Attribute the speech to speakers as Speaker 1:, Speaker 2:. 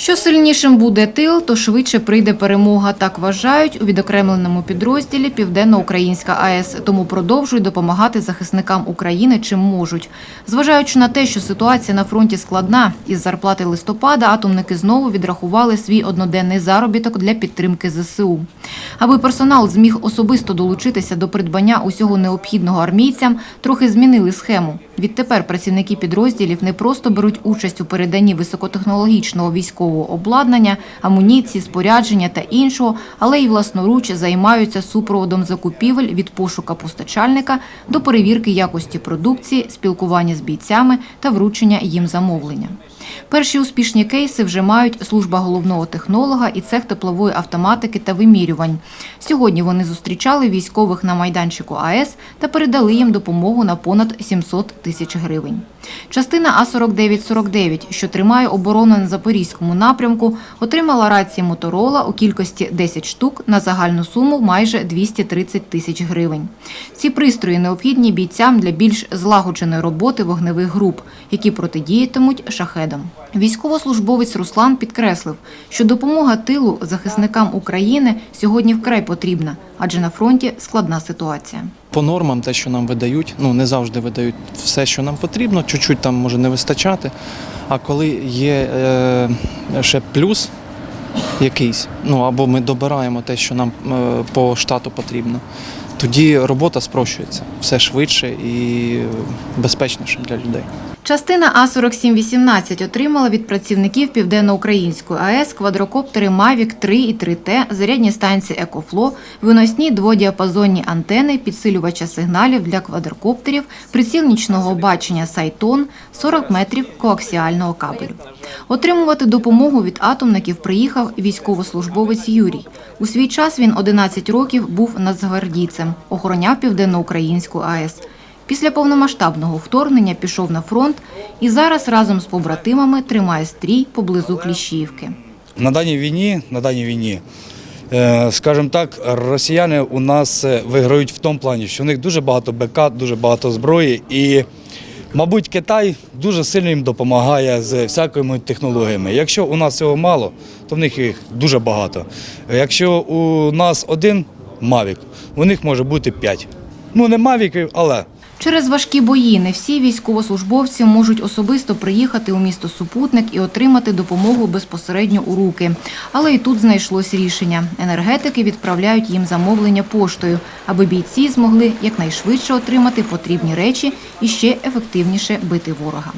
Speaker 1: Що сильнішим буде тил, то швидше прийде перемога. Так вважають у відокремленому підрозділі Південно-Українська АЕС. Тому продовжують допомагати захисникам України чим можуть. Зважаючи на те, що ситуація на фронті складна, із зарплати листопада атомники знову відрахували свій одноденний заробіток для підтримки ЗСУ. Аби персонал зміг особисто долучитися до придбання усього необхідного армійцям, трохи змінили схему. Відтепер працівники підрозділів не просто беруть участь у переданні високотехнологічного військового обладнання, амуніції, спорядження та іншого, але й власноруч займаються супроводом закупівель від пошука постачальника до перевірки якості продукції, спілкування з бійцями та вручення їм замовлення. Перші успішні кейси вже мають служба головного технолога і цех теплової автоматики та вимірювань. Сьогодні вони зустрічали військових на майданчику АЕС та передали їм допомогу на понад 700 тисяч гривень. Частина А-4949, що тримає оборону на Запорізькому напрямку, отримала рації Моторола у кількості 10 штук на загальну суму майже 230 тисяч гривень. Ці пристрої необхідні бійцям для більш злагодженої роботи вогневих груп, які протидіятимуть шахедам. Військовослужбовець Руслан підкреслив, що допомога тилу захисникам України сьогодні вкрай потрібна, адже на фронті складна ситуація.
Speaker 2: По нормам, те, що нам видають, ну не завжди видають все, що нам потрібно, чуть-чуть там може не вистачати. А коли є е, ще плюс якийсь, ну або ми добираємо те, що нам е, по штату потрібно, тоді робота спрощується все швидше і безпечніше для людей.
Speaker 1: Частина А-4718 отримала від працівників Південноукраїнської АЕС квадрокоптери Mavic 3 і 3T, зарядні станції «Екофло», виносні дводіапазонні антени, підсилювача сигналів для квадрокоптерів, приціл нічного бачення «Сайтон», 40 метрів коаксіального кабелю. Отримувати допомогу від атомників приїхав військовослужбовець Юрій. У свій час він 11 років був нацгвардійцем, охороняв Південноукраїнську АЕС. Після повномасштабного вторгнення пішов на фронт і зараз разом з побратимами тримає стрій поблизу Кліщіївки.
Speaker 3: На даній війні, на даній війні, е, скажімо так, росіяни у нас е, виграють в тому плані, що в них дуже багато БК, дуже багато зброї, і, мабуть, Китай дуже сильно їм допомагає з всякими технологіями. Якщо у нас цього мало, то в них їх дуже багато. Якщо у нас один Мавік, у них може бути п'ять. Ну, не Мавіків, але.
Speaker 1: Через важкі бої не всі військовослужбовці можуть особисто приїхати у місто Супутник і отримати допомогу безпосередньо у руки. Але і тут знайшлось рішення. Енергетики відправляють їм замовлення поштою, аби бійці змогли якнайшвидше отримати потрібні речі і ще ефективніше бити ворога.